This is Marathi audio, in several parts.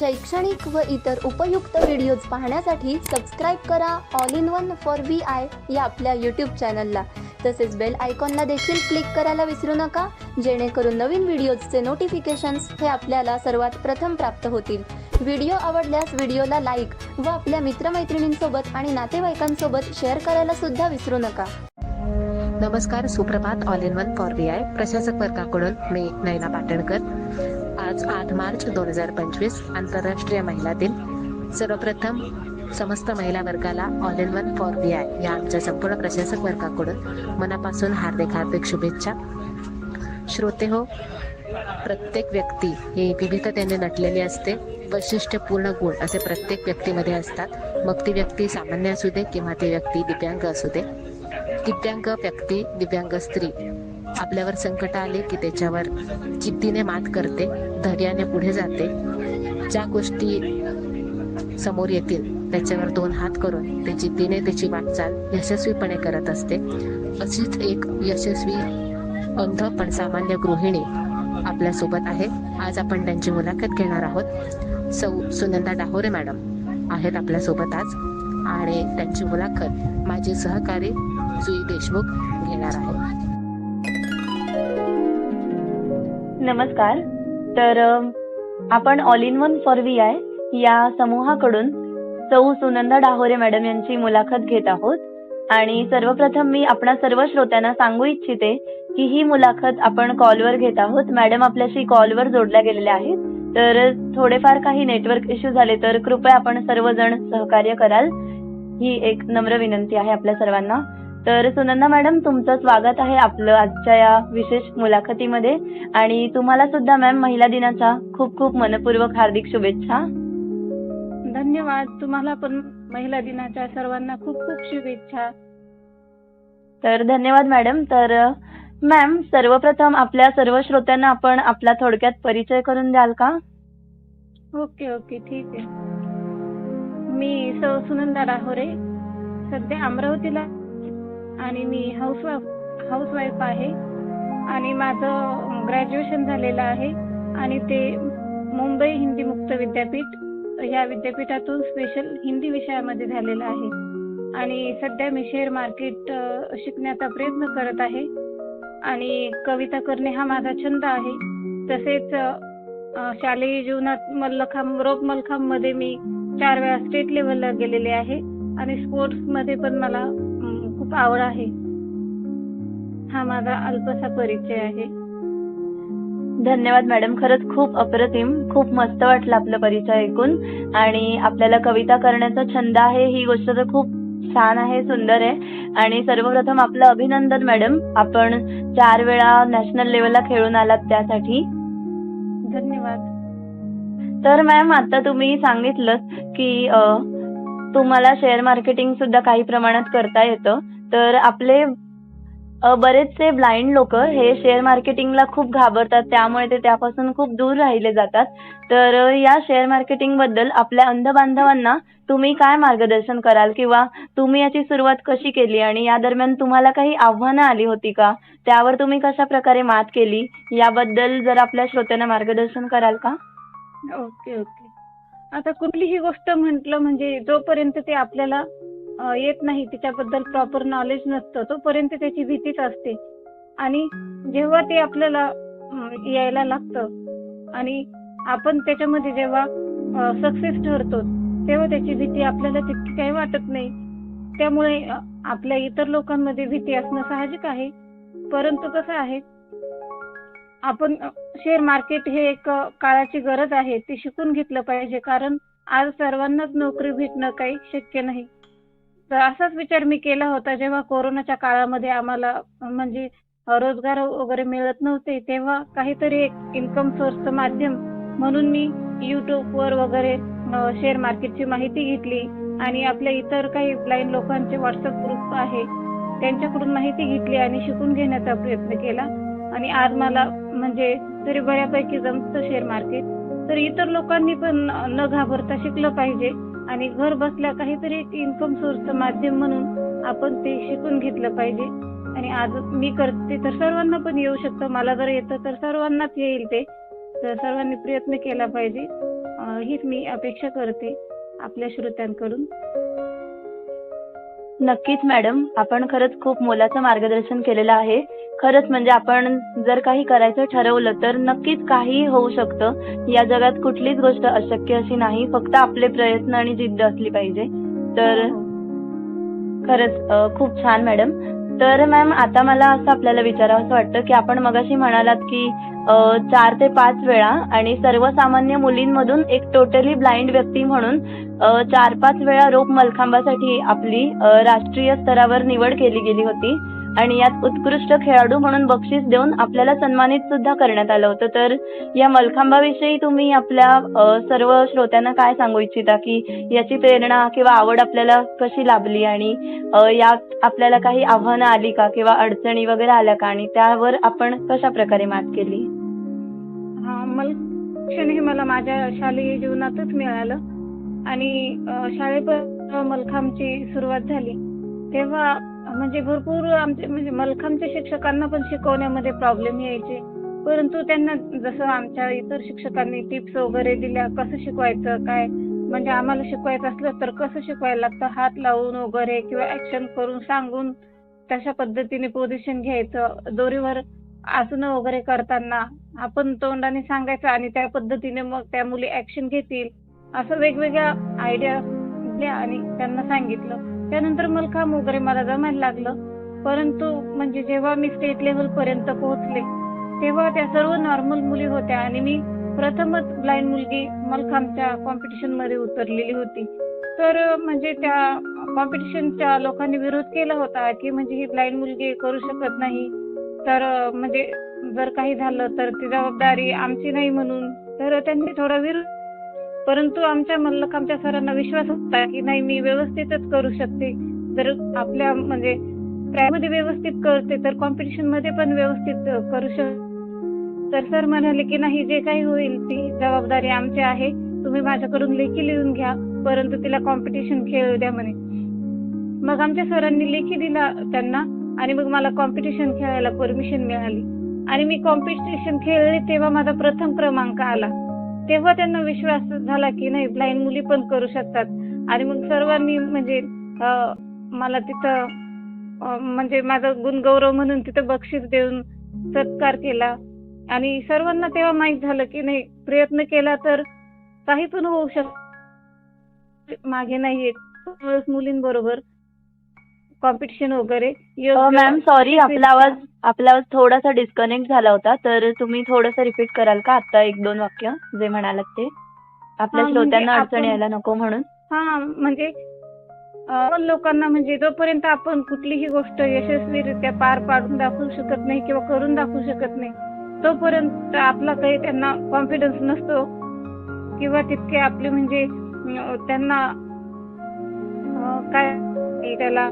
शैक्षणिक व इतर उपयुक्त व्हिडिओज पाहण्यासाठी सबस्क्राईब करा. All in one for V I या आपल्या यूट्यूब चॅनलला तसेच बेल आयकॉनला देखील क्लिक करायला विसरू नका. जेणेकरून नवीन व्हिडिओजचे नोटिफिकेशन्स हे आपल्याला सर्वात प्रथम प्राप्त होतील. व्हिडिओ आवडल्यास व्हिडिओला लाईक व आपल्या मित्रमैत्रिणींसोबत आणि नातेवाईकांसोबत शेअर करायला सुद्धा विसरू नका. नमस्कार सुप्रभात. All in one for V I प्रशासक वर्गाकडून मी नैना पाटणकर. आज आठ मार्च दोन हजार पंचवीस आंतरराष्ट्रीय महिला दिन. सर्वप्रथम समस्त महिला वर्गाला all in one for B I या आमच्या संपूर्ण प्रशासक वर्गाकडून मनापासून हार्दिक हार्दिक शुभेच्छा. श्रोते हो प्रत्येक व्यक्ती ही विविधतेने नटलेली असते. वैशिष्ट्यपूर्ण गुण असे प्रत्येक व्यक्तीमध्ये असतात. मग ती व्यक्ती सामान्य असू दे किंवा ती व्यक्ती दिव्यांग असू दे. दिव्यांग व्यक्ती दिव्यांग स्त्री आपल्यावर संकट आले की त्याच्यावर जिद्दीने मात करते? धैर्याने पुढे जाते. ज्या गोष्टी समोर येतील त्याच्यावर दोन हात करून त्याची तिने त्याची वाटचाल यशस्वीपणे करत असते. अशीच एक यशस्वी अंध पण सामान्य गृहिणी आपल्यासोबत आहे. आज आपण त्यांची मुलाखत घेणार आहोत. सौ सुनंदा डाहोरे मॅडम आहेत आपल्यासोबत आज आणि त्यांची मुलाखत माझे सहकारी जुई देशमुख घेणार आहे नमस्कार. तर आपण all in one for V I या समूहाकडून सौ सुनंदा डाहोरे मॅडम यांची मुलाखत घेत आहोत. आणि सर्वप्रथम मी आपणा सर्व श्रोत्यांना सांगू इच्छिते की ही मुलाखत आपण कॉलवर घेत आहोत. मॅडम आपल्याशी कॉलवर जोडल्या गेलेल्या आहेत. तर थोडेफार काही नेटवर्क इश्यू झाले तर कृपया आपण सर्वजण सहकार्य कराल. ही एक नम्र विनंती आहे आपल्या सर्वांना. तर सुनंदा मॅडम तुमचं स्वागत आहे आपलं आजच्या या विशेष मुलाखतीमध्ये. आणि तुम्हाला सुद्धा मॅम महिला दिनाच्या खूप खूप मनपूर्वक हार्दिक शुभेच्छा. धन्यवाद. तुम्हाला पण महिला दिनाच्या सर्वांना खूप खूप शुभेच्छा. तर धन्यवाद मॅडम. तर मॅम सर्वप्रथम आपल्या सर्व श्रोत्यांना आपण आपला थोडक्यात परिचय करून द्याल का? Okay okay. ठीक आहे. मी सौ सुनंदा डाहोरे सध्या अमरावतीला आणि मी हाऊस हाऊसवाईफ आहे. आणि माझं ग्रॅज्युएशन झालेलं आहे. आणि ते मुंबई हिंदी मुक्त विद्यापीठ या विद्यापीठातून स्पेशल हिंदी विषयामध्ये झालेलं आहे. आणि सध्या मी शेअर मार्केट शिकण्याचा प्रयत्न करत आहे. आणि कविता करणे हा माझा छंद आहे. तसेच शालेय जीवनात मल्लखांब रोप मलखांबमध्ये मी चार वेळा स्टेट लेवलला गेलेले आहे. आणि स्पोर्ट्समध्ये पण मला खूप आवड आहे. हा माझा अल्पसा परिचय आहे. धन्यवाद मॅडम. खरंच खूप अप्रतिम खूप मस्त वाटलं आपलं परिचय ऐकून. आणि आपल्याला कविता करण्याचा छंद आहे. ही गोष्ट तर खूप छान आहे सुंदर आहे. आणि सर्वप्रथम आपलं अभिनंदन मॅडम. आपण चार वेळा नॅशनल लेवलला खेळून आलात त्यासाठी. धन्यवाद. तर मॅम आता तुम्ही सांगितलं की तुम्हाला शेअर मार्केटिंग सुद्धा काही प्रमाणात करता येतं. तर आपले बरेचसे ब्लाइंड लोक हे शेअर मार्केटिंगला खूप घाबरतात. त्यामुळे ते त्यापासून खूप दूर राहिले जातात. तर या शेअर मार्केटिंगबद्दल आपल्या अंध बांधवांना तुम्ही काय मार्गदर्शन कराल? किंवा तुम्ही याची सुरुवात कशी केली? आणि या दरम्यान तुम्हाला काही आव्हानं आली होती का? त्यावर तुम्ही कशा प्रकारे मात केली? याबद्दल जर आपल्या श्रोत्यांना मार्गदर्शन कराल का? Okay okay. आता कुठलीही गोष्ट म्हटलं म्हणजे जोपर्यंत ते आपल्याला येत नाही. तिच्याबद्दल प्रॉपर नॉलेज नसतं. तोपर्यंत त्याची भीतीच असते. आणि जेव्हा ते आपल्याला यायला लागतं आणि आपण त्याच्यामध्ये जेव्हा सक्सेस ठरतो तेव्हा त्याची भीती आपल्याला तितकी काही वाटत नाही. त्यामुळे आपल्या इतर लोकांमध्ये भीती असणं साहजिक आहे. परंतु कसं आहे आपण शेअर मार्केट हे एक काळाची गरज आहे. ती शिकून घेतलं पाहिजे. कारण आज सर्वांनाच नोकरी भेटणं काही शक्य नाही. तर असाच विचार मी केला होता जेव्हा कोरोनाच्या काळामध्ये आम्हाला म्हणजे रोजगार वगैरे मिळत नव्हते तेव्हा काहीतरी एक इन्कम सोर्सचं माध्यम म्हणून मी युट्यूबवर वगैरे शेअर मार्केटची माहिती घेतली आणि आपल्या इतर काही ब्लाइंड लोकांचे व्हॉट्सअप ग्रुप आहे त्यांच्याकडून माहिती घेतली आणि शिकून घेण्याचा प्रयत्न केला. आणि आज मला म्हणजे तरी बऱ्यापैकी जमतं शेअर मार्केट तर इतर लोकांनी पण न घाबरता शिकलं पाहिजे. आणि घर बसल्या काहीतरी एक इन्कम सोर्सचं माध्यम म्हणून आपण ते शिकून घेतलं पाहिजे. आणि आज मी करते तर सर्वांना पण येऊ शकतं. मला जर येतं तर सर्वांनाच येईल ते. तर सर्वांनी प्रयत्न केला पाहिजे. हीच मी अपेक्षा करते आपल्या श्रोत्यांकडून. नक्कीच मॅडम. आपण खरंच खूप मोलाचं मार्गदर्शन केलेलं आहे. खरंच म्हणजे आपण जर काही करायचं ठरवलं तर नक्कीच काही होऊ शकतं. या जगात कुठलीच गोष्ट अशक्य अशी नाही. फक्त आपले प्रयत्न आणि जिद्द असली पाहिजे. तर हो. खरंच अ, खूप छान मॅडम. तर मॅम आता मला असं आपल्याला विचारावं असं वाटतं की आपण मगाशी म्हणालात की चार ते पाच वेळा आणि सर्वसामान्य मुलींमधून एक टोटली ब्लाइंड व्यक्ती म्हणून चार पाच वेळा रोप मलखांबासाठी आपली राष्ट्रीय स्तरावर निवड केली गेली होती. आणि यात उत्कृष्ट खेळाडू म्हणून बक्षीस देऊन आपल्याला सन्मानित सुद्धा करण्यात आलं होतं. तर या मलखांबाविषयी तुम्ही आपल्या सर्व श्रोत्यांना काय सांगू इच्छिता? की याची प्रेरणा किंवा आवड आपल्याला कशी लाभली? आणि यात आपल्याला काही आव्हानं आली का? किंवा अडचणी वगैरे आल्या का? आणि त्यावर आपण कशा प्रकारे मात केली? शिक्षण हे मला माझ्या शालेय जीवनातच मिळालं. आणि अ, शाळेपर्यंत सुरुवात झाली. तेव्हा म्हणजे भरपूर आमचे म्हणजे मलखांच्या शिक्षकांना पण शिकवण्यामध्ये प्रॉब्लेम यायचे. परंतु त्यांना जसं आमच्या इतर शिक्षकांनी टिप्स वगैरे दिल्या कसं शिकवायचं काय? म्हणजे आम्हाला शिकवायचं असलं तर कसं शिकवायला लागतं? हात लावून वगैरे किंवा ऍक्शन करून सांगून तशा पद्धतीने पोझिशन घ्यायचं. दोरीवर आसनं वगैरे करताना आपण तोंडाने सांगायचं आणि त्या पद्धतीने मग त्या मुली ऍक्शन घेतील. असं वेगवेगळ्या आयडिया घेतल्या आणि त्यांना सांगितलं. त्यानंतर मलखांब वगैरे मला जमायला लागलं. परंतु म्हणजे जेव्हा मी स्टेट लेवल पर्यंत पोहोचले तेव्हा त्या सर्व नॉर्मल मुली होत्या आणि मी प्रथमच ब्लाइंड मुलगी मलखांबच्या कॉम्पिटिशनमध्ये उतरलेली होती. तर म्हणजे त्या कॉम्पिटिशनच्या लोकांनी विरोध केला होता की म्हणजे ही ब्लाइंड मुलगी करू शकत नाही. तर म्हणजे जर काही झालं तर ती जबाबदारी आमची नाही म्हणून. तर त्यांनी थोडा विरोध परंतु आमच्या मल्लखांबच्या सरांना विश्वास होता की नाही मी व्यवस्थितच करू शकते. जर आपल्या म्हणजे मध्ये व्यवस्थित करते तर कॉम्पिटिशनमध्ये पण व्यवस्थित करू शक तर सर म्हणाले की नाही जे काही होईल ती जबाबदारी आमची आहे. तुम्ही माझ्याकडून लेखी लिहून घ्या परंतु तिला कॉम्पिटिशन खेळू द्या म्हणे. मग आमच्या सरांनी लेखी दिला त्यांना आणि मग मला कॉम्पिटिशन खेळायला परमिशन मिळाली. आणि मी कॉम्पिटिशन खेळले तेव्हा माझा प्रथम क्रमांक आला. तेव्हा त्यांना विश्वास झाला की नाही ब्लाइंड मुली पण करू शकतात. आणि मग सर्वांनी म्हणजे मला तिथं म्हणजे माझा गुणगौरव म्हणून तिथं बक्षीस देऊन सत्कार केला. आणि सर्वांना तेव्हा माहीत झालं की नाही प्रयत्न केला तर काही पण होऊ शक मागे नाही येत मुलींबरोबर कॉम्पिटिशन वगैरे? मॅम सॉरी आपला आवाज आपला आवाज थोडासा डिस्कनेक्ट झाला होता तर तुम्ही थोडंसं रिपीट कराल का? आता एक दोन वाक्य जे म्हणालात ते. आपल्या म्हणजे श्रोत्यांना अडचण यायला नको म्हणून. हा म्हणजे लोकांना म्हणजे जोपर्यंत आपण कुठलीही गोष्ट यशस्वीरित्या पार पाडून दाखवू शकत नाही किंवा करून दाखवू शकत नाही तोपर्यंत आपला काही त्यांना कॉन्फिडन्स नसतो किंवा तितके आपले म्हणजे त्यांना काय त्याला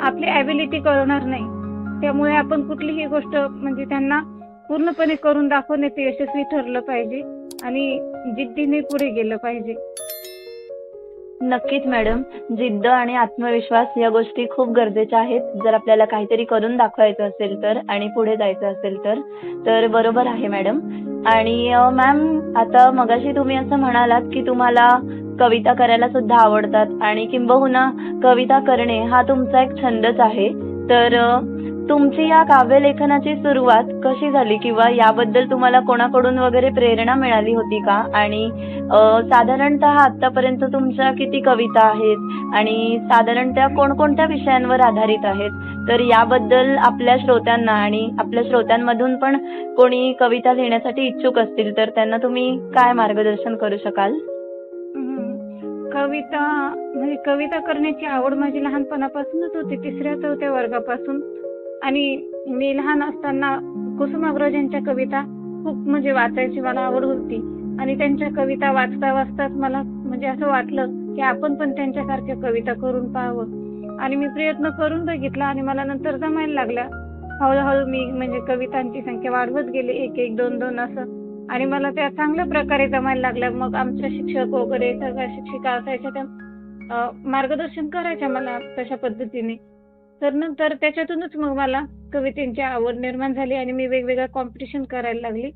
आपली ॲबिलिटी कळणार नाही. त्यामुळे आपण कुठलीही गोष्ट म्हणजे त्यांना पूर्णपणे करून दाखवण्यात यशस्वी ठरलं पाहिजे आणि जिद्दीने पुढे गेलं पाहिजे. नक्कीच मॅडम. जिद्द आणि आत्मविश्वास या गोष्टी खूप गरजेच्या आहेत. जर आपल्याला काहीतरी करून दाखवायचं असेल तर आणि पुढे जायचं असेल तर तर बरोबर आहे मॅडम. आणि मॅम आता मगाशी तुम्ही असं म्हणालात की तुम्हाला कविता करायला सुद्धा आवडतात आणि किंबहुना कविता करणे हा तुमचा एक छंदच आहे. तर तुमची या काव्यलेखनाची सुरुवात कशी झाली किंवा याबद्दल तुम्हाला कोणाकडून वगैरे प्रेरणा मिळाली होती का? आणि साधारणत साधारणतः आतापर्यंत तुमच्या किती कविता आहेत? आणि साधारण त्या कोणकोणत्या विषयांवर आधारित आहेत? तर याबद्दल आपल्या श्रोत्यांना आणि आपल्या श्रोत्यांमधून पण कोणी कविता लिहिण्यासाठी इच्छुक असतील तर त्यांना तुम्ही काय मार्गदर्शन करू शकाल? कविता म्हणजे कविता करण्याची आवड माझी लहानपणापासूनच होती तिसऱ्या चौथ्या वर्गापासून. आणि मी लहान असताना कुसुमाग्रजांच्या कविता खूप म्हणजे वाचायची मला आवड होती. आणि त्यांच्या कविता वाचता वाचताच मला म्हणजे असं वाटलं की आपण पण त्यांच्यासारख्या कविता करून पाहावं. आणि मी प्रयत्न करून बघितला आणि मला नंतर जमायला लागल्या हळूहळू मी म्हणजे कवितांची संख्या वाढवत गेले एक एक दोन दोन असं. आणि मला त्या चांगल्या प्रकारे जमायला लागल्या. मग आमच्या शिक्षक वगैरे सगळ्या शिक्षिका असायच्या त्या मार्गदर्शन करायच्या मला तशा पद्धतीने. तर नंतर त्याच्यातूनच मग मला कवितेची आवड निर्माण झाली आणि मी वेगवेगळ्या कॉम्पिटिशन करायला लागली.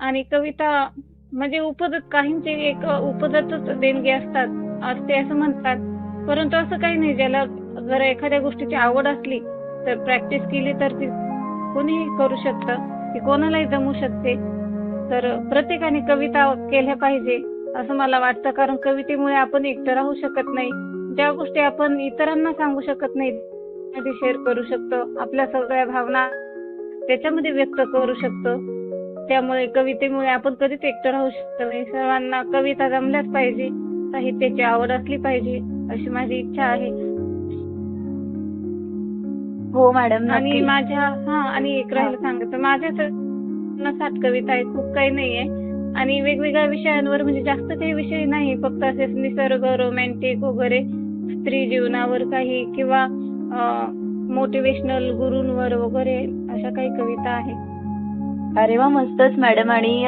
आणि कविता म्हणजे उपदत काहींचे एक उपदतच देणगी असतात असते असं म्हणतात. परंतु असं काही नाही ज्याला जर एखाद्या गोष्टीची आवड असली तर प्रॅक्टिस केली तर ती कोणीही करू शकतं ती कोणालाही जमू शकते. तर प्रत्येकाने कविता केल्या पाहिजे असं मला वाटतं. कारण कवितेमुळे आपण एकटं राहू शकत नाही. ज्या गोष्टी आपण इतरांना सांगू शकत नाही. शेअर करू शकतो. आपल्या सगळ्या भावना त्याच्यामध्ये व्यक्त करू शकतो. त्यामुळे कवितेमुळे आपण कधीच एकटं राहू शकतो नाही. सर्वांना कविता जमल्याच पाहिजे. साहित्याची आवड असली पाहिजे अशी माझी इच्छा आहे. हो मॅडम आणि. माझ्या हा आणि एक राहिलं सांगायचं माझ्या तर न सात कविता आहे खूप काही नाहीये. आणि वेगवेगळ्या विषयांवर म्हणजे जास्त काही विषय नाही फक्त असेच निसर्ग रोमॅन्टिक वगैरे. स्त्री जीवनावर काही किंवा मोटिवेशनल गुरूंवर वगैरे अशा काही कविता आहेत? अरे वा मस्तच मॅडम. आणि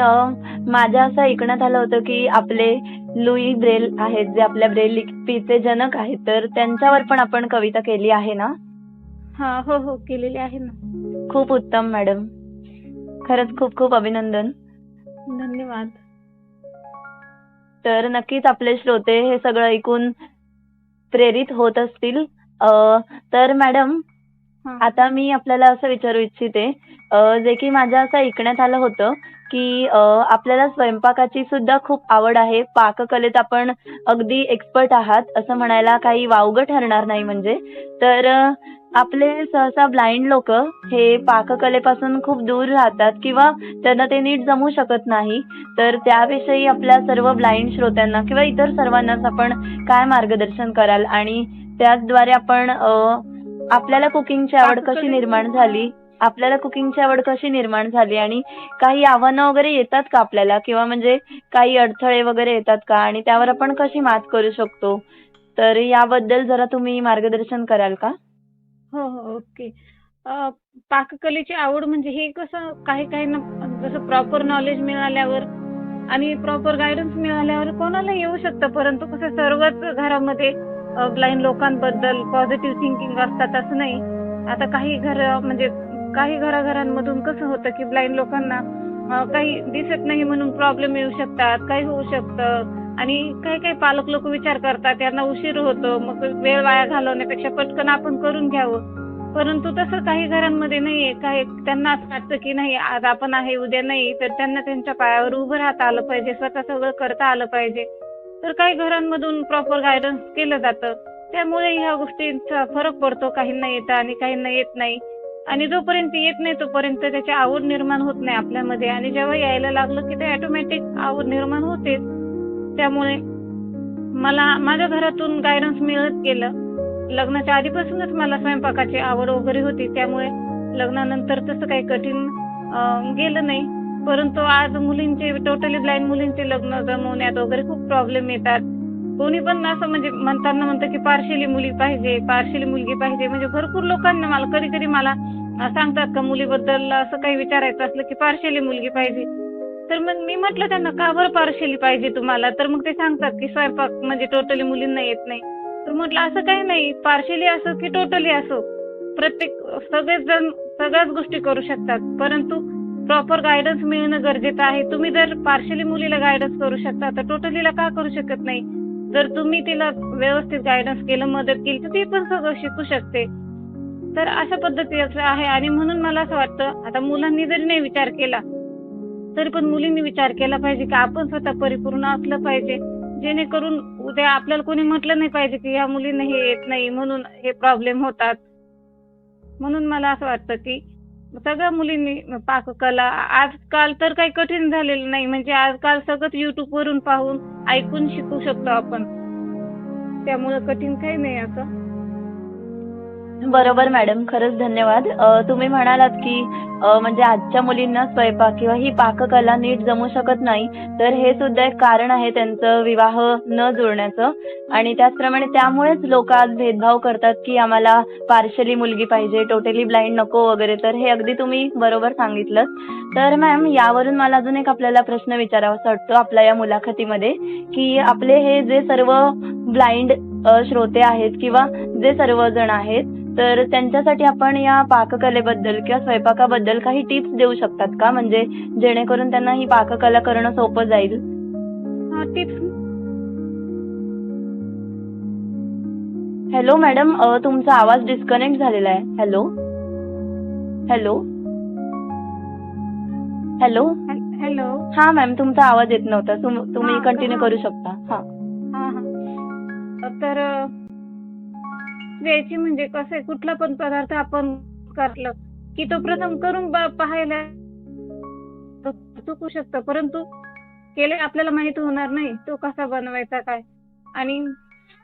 माझ्या असं ऐकण्यात आलं होतं की आपले लुई ब्रेल आहेत जे आपल्या ब्रेल लिपीचे जनक आहेत तर त्यांच्यावर पण आपण कविता केली आहे ना? हा हो हो केलेली आहे ना. खूप उत्तम मॅडम. खरंच खूप खूप अभिनंदन. धन्यवाद. तर नक्कीच आपले श्रोते हे सगळं ऐकून प्रेरित होत असतील. अं, तर मॅडम. आता मी आपल्याला असं विचारू इच्छिते अं, जे की माझ्या असं ऐकण्यात आलं होतं की आपल्याला स्वयंपाकाची सुद्धा खूप आवड आहे. पाककलेत आपण अगदी एक्सपर्ट आहात असं म्हणायला काही वावगं ठरणार नाही म्हणजे. तर आपले सहसा ब्लाइंड लोक हे पाककलेपासून खूप दूर राहतात किंवा त्यांना ते नीट जमू शकत नाही तर त्याविषयी आपल्या सर्व ब्लाइंड श्रोत्यांना किंवा इतर सर्वांनाच आपण काय मार्गदर्शन कराल? आणि त्याद्वारे आपण आपल्याला कुकिंगची आवड कशी निर्माण झाली? आपल्याला कुकिंगची आवड कशी निर्माण झाली? आणि काही आव्हानं वगैरे येतात का आपल्याला? किंवा म्हणजे काही अडथळे वगैरे येतात का? आणि त्यावर आपण कशी मात करू शकतो? तर याबद्दल जरा तुम्ही मार्गदर्शन कराल का? हो हो ओके पाककलेची आवड म्हणजे हे कसं काही काही जसं प्रॉपर नॉलेज मिळाल्यावर आणि प्रॉपर गायडन्स मिळाल्यावर कोणाला येऊ शकतं? परंतु कसं सर्वच घरामध्ये ब्लाइंड लोकांबद्दल पॉझिटिव्ह थिंकिंग असतात असं नाही. आता काही घर म्हणजे काही घराघरांमधून कसं होतं की ब्लाइंड लोकांना काही दिसत नाही म्हणून प्रॉब्लेम येऊ शकतात काही होऊ शकतं. आणि काही काही पालक लोक विचार करतात त्यांना उशीर होतो मग वेळ वाया घालवण्यापेक्षा पटकन आपण करून घ्यावं. परंतु तसं काही घरांमध्ये नाहीये काही त्यांना असं वाटतं की नाही आज आपण आहे उद्या नाही तर त्यांना त्यांच्या पायावर उभं राहता आलं पाहिजे स्वतः सगळं करता आलं पाहिजे. तर काही घरांमधून प्रॉपर गायडन्स केलं जातं. त्यामुळे ह्या गोष्टींचा फरक पडतो काहींना येतं आणि काहींना येत नाही. आणि जोपर्यंत येत नाही तोपर्यंत त्याची आवड निर्माण होत नाही आपल्यामध्ये. आणि जेव्हा यायला लागलं की ते ऑटोमॅटिक आवड निर्माण होतेच त्यामुळे मला माझ्या घरातून गायडन्स मिळत गेलं. लग्नाच्या आधीपासूनच मला स्वयंपाकाची आवड वगैरे होती. त्यामुळे लग्नानंतर तसं काही कठीण गेलं नाही. परंतु आज मुलींचे टोटली ब्लाइंड मुलींचे लग्न जमवण्यात वगैरे खूप प्रॉब्लेम येतात. कोणी पण असं म्हणजे म्हणताना म्हणतं की पार्शली मुली पाहिजे पार्शली मुलगी पाहिजे. म्हणजे भरपूर लोकांना मला कधी कधी मला सांगतात का मुलीबद्दल असं काही विचारायचं असलं की पार्शली मुलगी पाहिजे. तर मग मी म्हटलं त्यांना का बरं पार्शली पाहिजे तुम्हाला? तर मग ते सांगतात की स्वयंपाक म्हणजे टोटली मुलींना येत नाही. तर म्हटलं असं काही नाही. पार्शली असो की टोटली असो. प्रत्येक सगळेच जण सगळ्याच गोष्टी करू शकतात. परंतु प्रॉपर गायडन्स मिळणं गरजेचं आहे. तुम्ही जर पार्शली मुलीला गायडन्स करू शकता तर टोटलीला का करू शकत नाही? जर तुम्ही तिला व्यवस्थित गायडन्स केलं मदत केली तर ती पण सगळं शिकू शकते. तर अशा पद्धतीचं आहे. आणि म्हणून मला असं वाटतं आता मुलांनी जरी नाही विचार केला तरी पण मुलींनी विचार केला पाहिजे की आपण स्वतः परिपूर्ण असलं पाहिजे. जेणेकरून उद्या आपल्याला कोणी म्हटलं नाही पाहिजे की ह्या मुलींना हे येत नाही म्हणून हे प्रॉब्लेम होतात. म्हणून मला असं वाटतं की सगळ्या मुलींनी पाककला आजकाल तर काही कठीण झालेलं नाही. म्हणजे आजकाल सगळं युट्यूब वरून पाहून ऐकून शिकू शकतो आपण. त्यामुळे कठीण काही नाही असं. बरोबर मॅडम. खरंच धन्यवाद. तुम्ही म्हणालात की म्हणजे आजच्या मुलींना स्वयंपाक किंवा ही पाककला नीट जमू शकत नाही तर हे सुद्धा एक कारण आहे त्यांचं विवाह न जुळण्याचं. आणि त्याचप्रमाणे त्यामुळेच लोक आज भेदभाव करतात की आम्हाला पार्शली मुलगी पाहिजे टोटली ब्लाइंड नको वगैरे. तर हे अगदी तुम्ही बरोबर सांगितलं तर मॅम यावरून मला अजून एक आपल्याला प्रश्न विचारावासा वाटतो आपल्या या मुलाखतीमध्ये की आपले हे जे सर्व ब्लाइंड श्रोते आहेत किंवा जे सर्वजण आहेत तर त्यांच्यासाठी आपण या पाककलेबद्दल किंवा स्वयंपाकाबद्दल काही टिप्स देऊ शकतात का? म्हणजे जेणेकरून त्यांना ही पाककला करणं सोपं जाईल. टिप्स हॅलो मॅडम तुमचा आवाज डिस्कनेक्ट झालेला आहे. हॅलो हॅलो हॅलो हॅलो हा मॅम तुमचा आवाज येत नव्हता. तुम- तुम्ही कंटिन्यू. करू शकता. हा. तर द्यायची म्हणजे कसं आहे कुठला पण पदार्थ आपण करलं की तो प्रथम करून पाहायला चुकू शकतं. परंतु केले आपल्याला माहीत होणार नाही तो कसा बनवायचा काय? आणि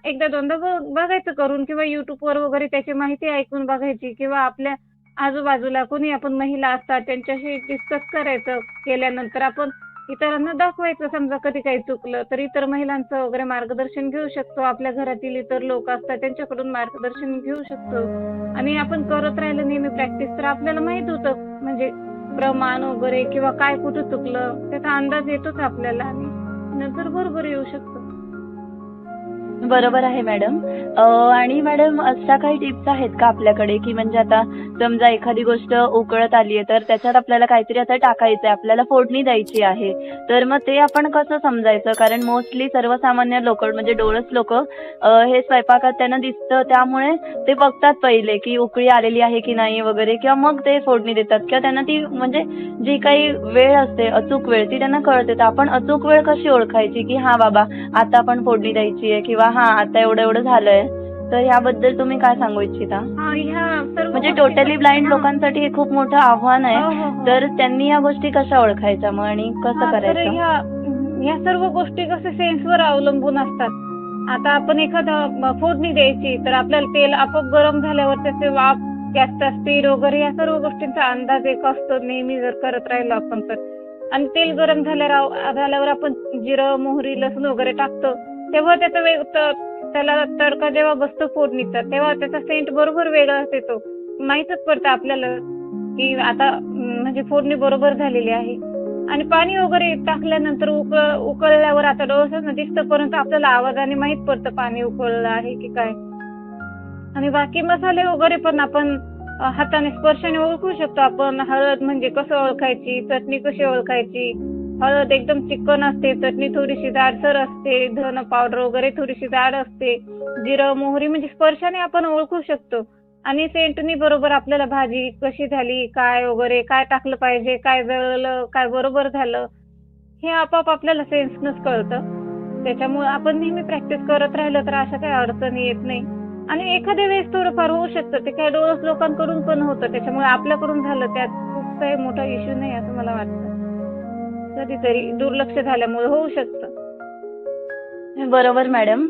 एकदा दोनदा बघायचं करून किंवा युट्यूबवर वगैरे त्याची माहिती ऐकून बघायची किंवा आपल्या आजूबाजूला कोणी आपण महिला असतात त्यांच्याशी डिस्कस करायचं केल्यानंतर आपण इतरांना दाखवायचं समजा कधी काही चुकलं तर इतर महिलांचं वगैरे मार्गदर्शन घेऊ शकतो. आपल्या घरातील इतर लोक असतात त्यांच्याकडून मार्गदर्शन घेऊ शकतो. आणि आपण करत राहिलं नेहमी प्रॅक्टिस तर आपल्याला माहीत होतं. म्हणजे प्रमाण वगैरे किंवा काय कुठं चुकलं त्याचा अंदाज येतोच आपल्याला. आणि नंतर बरोबर येऊ शकतो. बरोबर आहे मॅडम. आणि मॅडम अशा काही टिप्स आहेत का आपल्याकडे? की म्हणजे आता समजा एखादी गोष्ट उकळत आली आहे तर त्याच्यात आपल्याला काहीतरी आता टाकायचं आहे आपल्याला फोडणी द्यायची आहे. तर मग ते आपण कसं समजायचं? कारण मोस्टली सर्वसामान्य लोक म्हणजे डोळस लोक हे स्वयंपाकात त्यांना दिसतं त्यामुळे ते बघतात पहिले की उकळी आलेली आहे की नाही वगैरे किंवा मग ते फोडणी देतात. किंवा त्यांना ती म्हणजे जी काही वेळ असते अचूक वेळ ती त्यांना कळते. तर आपण अचूक वेळ कशी ओळखायची की हा बाबा आता आपण फोडणी द्यायची आहे किंवा हा आता एवढं एवढं झालंय. तर याबद्दल तुम्ही काय सांगू इच्छिता? हा म्हणजे टोटली ब्लाइंड हा. लोकांसाठी हे खूप मोठं आव्हान हो, आहे. हो, हो. तर त्यांनी या गोष्टी कशा ओळखायच्या मग आणि कसं हा, करायचं? ह्या ह्या सर्व गोष्टी कसे सेन्सवर अवलंबून असतात. आता आपण एखादं म- फोडणी द्यायची तर आपल्याला तेल आपोआप गरम झाल्यावर त्याचे वाफ गॅसचा स्पीड वगैरे या सर्व गोष्टींचा अंदाज एक असतो नेहमी जर करत राहिलो आपण तर. आणि तेल गरम झाल्यावर झाल्यावर आपण जिरं मोहरी लसूण वगैरे टाकतो. तेव्हा त्याचा वेग त्याला तडका जेव्हा बसतो फोडणीचा तेव्हा त्याचा सेंट बरोबर वेगळाच येतो माहीतच पडतं आपल्याला की आता म्हणजे फोडणी बरोबर झालेली आहे. आणि पाणी वगैरे टाकल्यानंतर उकळ उकळल्यावर आता डोळसांना दिसतं परंतु आपल्याला आवाजाने माहीत पडतं पाणी उकळलं आहे की काय. आणि बाकी मसाले वगैरे पण आपण हाताने स्पर्शाने ओळखू शकतो. आपण हळद म्हणजे कसं ओळखायची चटणी कशी ओळखायची हळद एकदम चिकन असते चटणी थोडीशी जाडसर असते धन पावडर वगैरे थोडीशी जाड असते जिरं मोहरी म्हणजे स्पर्शाने आपण ओळखू शकतो. आणि सेंटनी बरोबर आपल्याला भाजी कशी झाली काय वगैरे काय टाकलं पाहिजे काय जळलं काय बरोबर झालं हे आपोआप आपल्याला सेन्सनच कळतं. त्याच्यामुळे आपण नेहमी प्रॅक्टिस करत राहिलं तर अशा काही अडचणी येत नाही. आणि एखाद्या वेळेस थोडंफार होऊ शकतं. ते काही डोळस लोकांकडून पण होतं. त्याच्यामुळे आपल्याकडून झालं त्यात खूप काही मोठा इश्यू नाही असं मला वाटतं. कधीतरी दुर्लक्ष झाल्यामुळे होऊ शकतं. बरोबर मॅडम.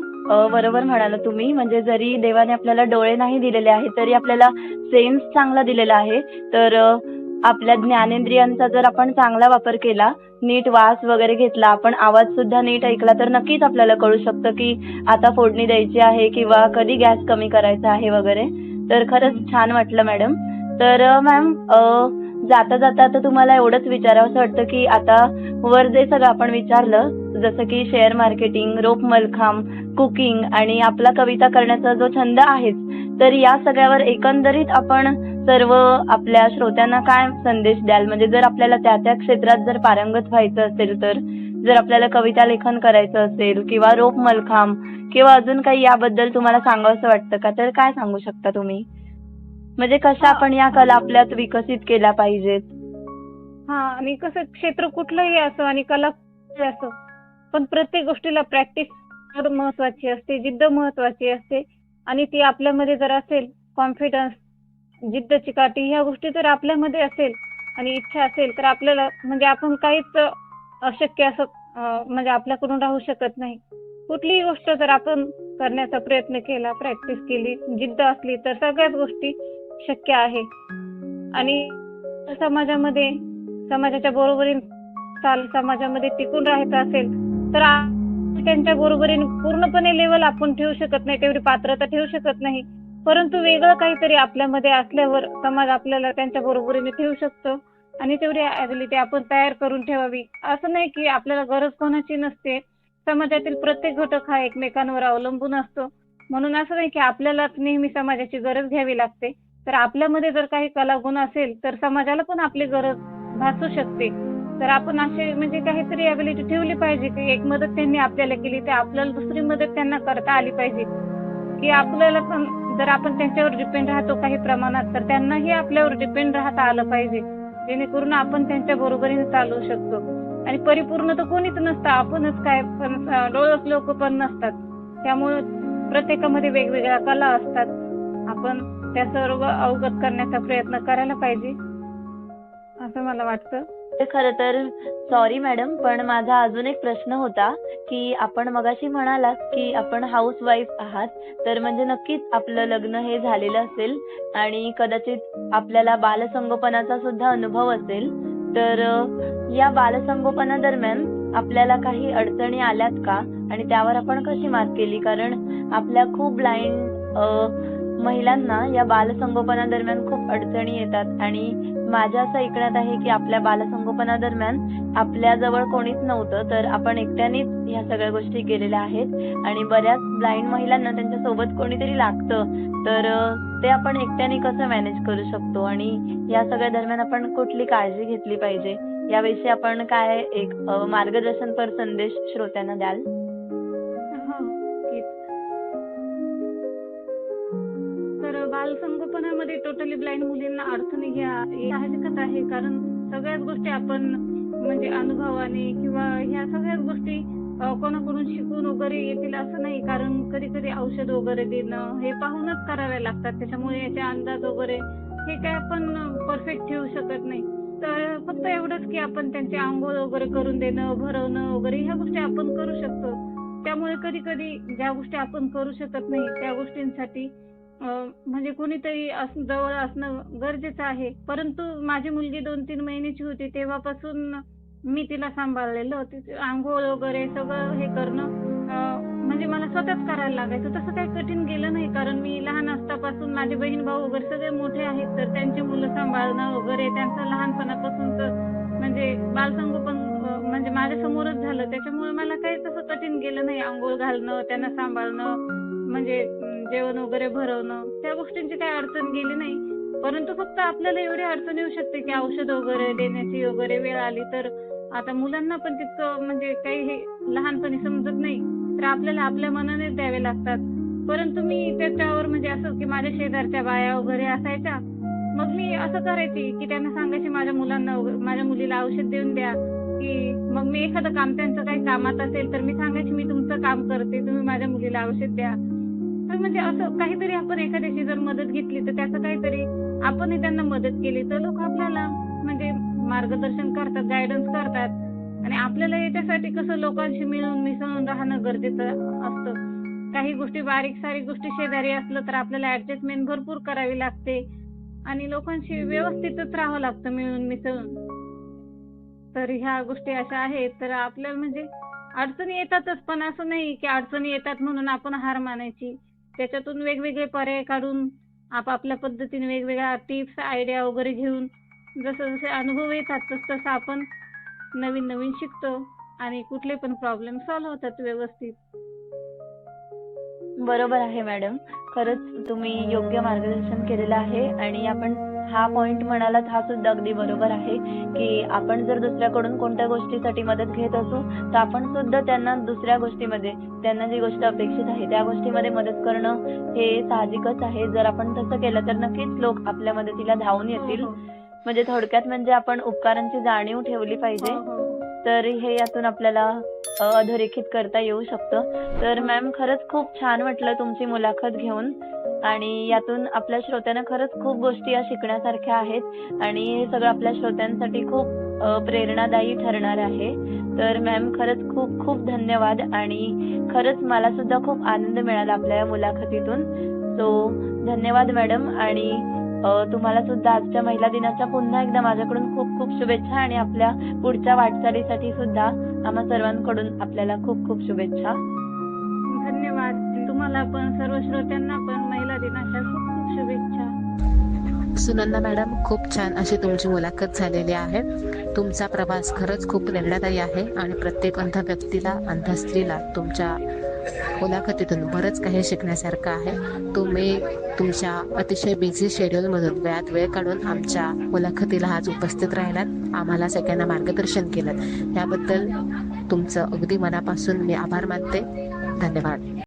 बरोबर म्हणाला तुम्ही. म्हणजे जरी देवाने आपल्याला डोळे नाही दिलेले आहेत तरी आपल्याला सेन्स चांगला दिलेला आहे. तर आपल्या ज्ञानेंद्रियांचा जर आपण चांगला वापर केला नीट वास वगैरे घेतला आपण आवाज सुद्धा नीट ऐकला तर नक्कीच आपल्याला कळू शकतं की आता फोडणी द्यायची आहे किंवा कधी गॅस कमी करायचा आहे वगैरे. तर खरंच छान वाटलं मॅडम. तर मॅम जाता जाता आता तुम्हाला एवढंच विचारावं असं वाटतं की आता वर जे सगळं आपण विचारलं जसं की share marketing rope mallakhamb cooking आणि आपला कविता करण्याचा जो छंद आहेच तर या सगळ्यावर एकंदरीत आपण सर्व आपल्या श्रोत्यांना काय संदेश द्याल? म्हणजे जर आपल्याला त्या त्या क्षेत्रात जर पारंगत व्हायचं असेल तर जर आपल्याला कविता लेखन करायचं असेल किंवा रोप मलखांब किंवा अजून काही याबद्दल तुम्हाला सांगावंसं वाटतं का? तर काय सांगू शकता तुम्ही? म्हणजे हा. आपण या कला आपल्यात विकसित केल्या पाहिजेत? हा आणि कसं क्षेत्र कुठलंही असो आणि कला असो पण प्रत्येक गोष्टीला प्रॅक्टिस महत्वाची असते जिद्द महत्वाची असते. आणि ती आपल्यामध्ये जर असेल कॉन्फिडन्स जिद्द चिकाटी ह्या गोष्टी जर आपल्यामध्ये असेल आणि इच्छा असेल तर आपल्याला म्हणजे आपण काहीच अशक्य असं म्हणजे आपल्याकडून राहू शकत नाही. कुठलीही गोष्ट जर आपण करण्याचा प्रयत्न केला प्रॅक्टिस केली जिद्द असली तर सगळ्याच गोष्टी शक्य आहे. आणि समाजामध्ये समाजाच्या बरोबरीने चाल समाजामध्ये टिकून राहायचं असेल तर त्यांच्या बरोबरीने पूर्णपणे लेवल आपण ठेवू शकत नाही तेवढी पात्रता ठेवू शकत नाही. परंतु वेगळं काहीतरी आपल्यामध्ये असल्यावर समाज आपल्याला त्यांच्या बरोबरीने ठेवू शकतो. आणि तेवढी ऍबिलिटी आपण तयार करून ठेवावी. असं नाही की आपल्याला गरज कोणाची नसते. समाजातील प्रत्येक घटक हा एकमेकांवर अवलंबून असतो. म्हणून असं नाही की आपल्यालाच नेहमी समाजाची गरज घ्यावी लागते. तर आपल्यामध्ये जर काही कलागुण असेल तर समाजाला पण आपली गरज भासू शकते. तर आपण असे म्हणजे काहीतरी अबिलिटी ठेवली पाहिजे की एक मदत त्यांनी आपल्याला केली तर आपल्याला दुसरी मदत त्यांना करता आली पाहिजे. की आपल्याला पण जर आपण त्यांच्यावर डिपेंड राहतो काही प्रमाणात तर त्यांनाही आपल्यावर डिपेंड राहता आलं पाहिजे. जेणेकरून आपण त्यांच्या बरोबरीने चालू शकतो. आणि परिपूर्ण तर कोणीच नसतं आपणच काय पण डोळस लोक पण नसतात. त्यामुळे प्रत्येकामध्ये वेगवेगळ्या कला असतात. आपण त्या सर्व अवगत करण्याचा प्रयत्न करायला पाहिजे. असं मला वाटतं. ते खरं तर सॉरी मॅडम पण माझा अजून एक प्रश्न होता की आपण मगाशी म्हणालात की आपण हाऊस वाईफ आहात तर म्हणजे नक्कीच आपलं लग्न हे झालेलं असेल आणि कदाचित आपल्याला बालसंगोपनाचा सुद्धा अनुभव असेल. तर या बालसंगोपना दरम्यान आपल्याला काही अडचणी आल्यात का? आणि त्यावर आपण कशी मात केली? कारण आपल्या खूप ब्लाइंड महिलांना या बालसंगोपना दरम्यान खूप अडचणी येतात. आणि माझ्या असं ऐकण्यात आहे की आपल्या बालसंगोपना दरम्यान आपल्या जवळ कोणीच नव्हतं तर आपण एकट्यानेच ह्या सगळ्या गोष्टी केलेल्या आहेत. आणि बऱ्याच ब्लाइंड महिलांना त्यांच्यासोबत कोणीतरी लागतं तर ते आपण एकट्याने कसं मॅनेज करू शकतो? आणि या सगळ्या दरम्यान आपण कुठली काळजी घेतली पाहिजे? याविषयी आपण काय एक मार्गदर्शन मार्गदर्शनपर संदेश श्रोत्यांना द्याल? बालसंगोपनामध्ये टोटली ब्लाइंड मुलींना अडचणी घ्या हे साहजिकच आहे. कारण सगळ्याच गोष्टी आपण म्हणजे अनुभवाने किंवा ह्या सगळ्याच गोष्टी कोणाकडून शिकून वगैरे येतील असं नाही. कारण कधी कधी औषध वगैरे देणं हे पाहूनच करावे लागतात. त्याच्यामुळे याचे अंदाज वगैरे हे काय आपण परफेक्ट ठेवू शकत नाही. तर फक्त एवढंच की आपण त्यांचे आंघोळ वगैरे करून देणं भरवणं वगैरे ह्या गोष्टी आपण करू शकतो. त्यामुळे कधी कधी ज्या गोष्टी आपण करू शकत नाही त्या गोष्टींसाठी म्हणजे कुणीतरी जवळ असणं गरजेचं आहे. परंतु माझी मुलगी दोन तीन महिन्याची होती तेव्हापासून मी तिला सांभाळलेलं तिचे आंघोळ वगैरे सगळं हे करणं म्हणजे मला स्वतःच करायला लागायचं. तसं काही कठीण गेलं नाही कारण मी लहान असतापासून माझे बहीण भाऊ वगैरे सगळे मोठे आहेत तर त्यांची मुलं सांभाळणं वगैरे त्यांचं लहानपणापासून तर म्हणजे बालसंगोपन म्हणजे माझ्या समोरच झालं. त्याच्यामुळे मला काही तसं कठीण गेलं नाही आंघोळ घालणं त्यांना सांभाळणं. म्हणजे जेवण वगैरे भरवणं त्या गोष्टींची काही अडचण गेली नाही. परंतु फक्त आपल्याला एवढी अडचण येऊ शकते की औषध वगैरे देण्याची वगैरे वेळ आली तर आता मुलांना पण तितकं म्हणजे काही हे लहानपणी समजत नाही. तर आपल्याला आपल्या मनाने द्यावे लागतात. परंतु मी त्याच्यावर म्हणजे असं की माझ्या शेजारच्या बाया वगैरे असायच्या. मग मी असं करायची की त्यांना सांगायची माझ्या मुलांना माझ्या मुलीला औषध देऊन द्या. की मग मी एखादं काम त्यांचं काही कामात असेल तर मी सांगायची मी तुमचं काम करते तुम्ही माझ्या मुलीला औषध द्या. तर म्हणजे असं काहीतरी आपण एखाद्याशी जर मदत घेतली तर त्याचं काहीतरी आपण त्यांना मदत केली. तर लोक आपल्याला म्हणजे मार्गदर्शन करतात गायडन्स करतात. आणि आपल्याला याच्यासाठी कसं लोकांशी मिळून मिसळून राहणं गरजेचं असतं. काही गोष्टी बारीक सारीक गोष्टी शेजारी असलं तर आपल्याला ऍडजस्टमेंट भरपूर करावी लागते. आणि लोकांशी व्यवस्थितच राहावं लागतं मिळून मिसळून. तर ह्या गोष्टी अशा आहेत. तर आपल्याला म्हणजे अडचणी येतातच पण असं नाही की अडचणी येतात म्हणून आपण हार मानायची. त्याच्यातून वेगवेगळे पर्याय काढून आपापल्या पद्धतीने वेगवेगळ्या टिप्स आयडिया वगैरे घेऊन जसं जसे अनुभव येतात तसं तसं आपण नवीन नवीन शिकतो आणि कुठले पण प्रॉब्लेम सॉल्व्ह होतात व्यवस्थित. बरोबर आहे मॅडम. खरंच तुम्ही योग्य मार्गदर्शन केलेलं आहे आणि आपण हा पॉइंट म्हणालात हा सुद्धा अगदी बरोबर आहे की आपण जर दुसऱ्याकडून कोणत्या गोष्टीसाठी मदत घेत असू तर आपण सुद्धा त्यांना दुसऱ्या गोष्टीमध्ये त्यांना जी गोष्ट अपेक्षित आहे त्या गोष्टीमध्ये मदत करणं हे साहजिकच आहे. जर आपण तसं केलं तर नक्कीच लोक आपल्या मदतीला धावून येतील हो, म्हणजे थोडक्यात म्हणजे आपण उपकारांची जाणीव ठेवली पाहिजे. हो, हो, हो. तर हे यातून आपल्याला अधोरेखित करता येऊ शकतं. तर मॅम खरंच खूप छान वाटलं तुमची मुलाखत घेऊन. आणि यातून आपल्या श्रोत्यांना खरंच खूप गोष्टी या शिकण्यासारख्या आहेत. आणि हे सगळं आपल्या श्रोत्यांसाठी खूप प्रेरणादायी ठरणार आहे. तर मॅम खरंच खूप खूप धन्यवाद. आणि खरंच मला सुद्धा खूप आनंद मिळाला आपल्या या मुलाखतीतून. सो धन्यवाद मॅडम. आणि तुम्हाला सुद्धा आजच्या महिला दिनाच्या पुन्हा एकदा माझ्याकडून खूप खूप शुभेच्छा. आणि आपल्या पुढच्या वाटचालीसाठी सुद्धा आम्हा सर्वांकडून आपल्याला खूप खूप शुभेच्छा. धन्यवाद. तुम्हाला पण सर्व श्रोत्यांना पण महिला दिनाच्या खूप खूप शुभेच्छा. सुनंदा मॅडम खूप छान अशी तुमची मुलाखत झालेली आहे. तुमचा प्रवास खरंच खूप प्रेरणादायी आहे आणि प्रत्येक अंध व्यक्तीला अंध स्त्रीला तुमच्या मुलाखतीतून बरंच काही शिकण्यासारखं आहे. तुम्ही तुमच्या अतिशय बिझी शेड्यूलमधून वेळात वेळ काढून आमच्या मुलाखतीला आज उपस्थित राहिलात. आम्हाला सगळ्यांना मार्गदर्शन केलं याबद्दल तुमचं अगदी मनापासून मी आभार मानते. धन्यवाद.